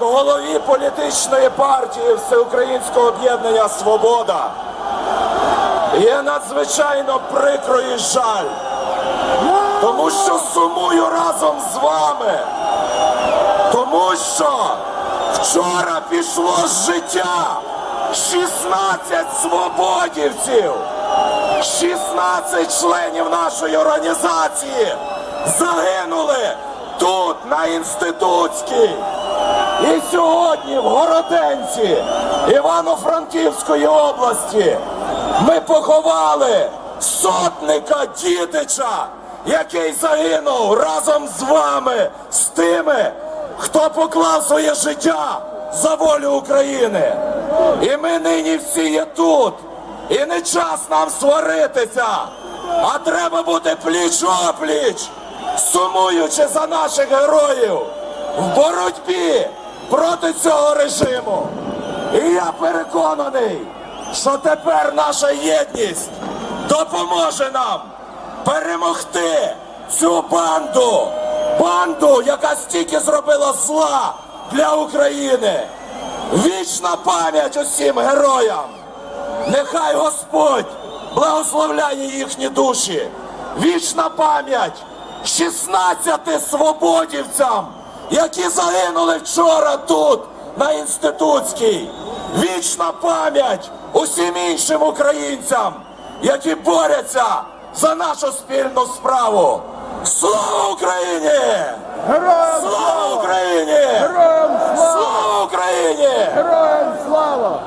голові політичної партії Всеукраїнського об'єднання Свобода є надзвичайно прикро і жаль, тому що сумую разом з вами, тому що вчора пішло з життя 16 свободівців, 16 членів нашої організації загинули тут, на інститутській. І сьогодні в Городенці Івано-Франківської області ми поховали сотника Дідича, який загинув разом з вами, з тими, хто поклав своє життя за волю України. І ми нині всі є тут. І не час нам сваритися, а треба бути пліч-опліч, сумуючи за наших героїв в боротьбі проти цього режиму. І я переконаний, що тепер наша єдність допоможе нам перемогти цю банду, банду, яка стільки зробила зла для України. Вічна пам'ять усім героям. Нехай Господь благословляє їхні душі. Вічна пам'ять 16 свободівцям, які загинули вчора тут, на інститутській. Вічна пам'ять усім іншим українцям, які борються за нашу спільну справу. Слава Україні! Героям Слава! Україні! Героям слава! Слава Україні! Героям слава!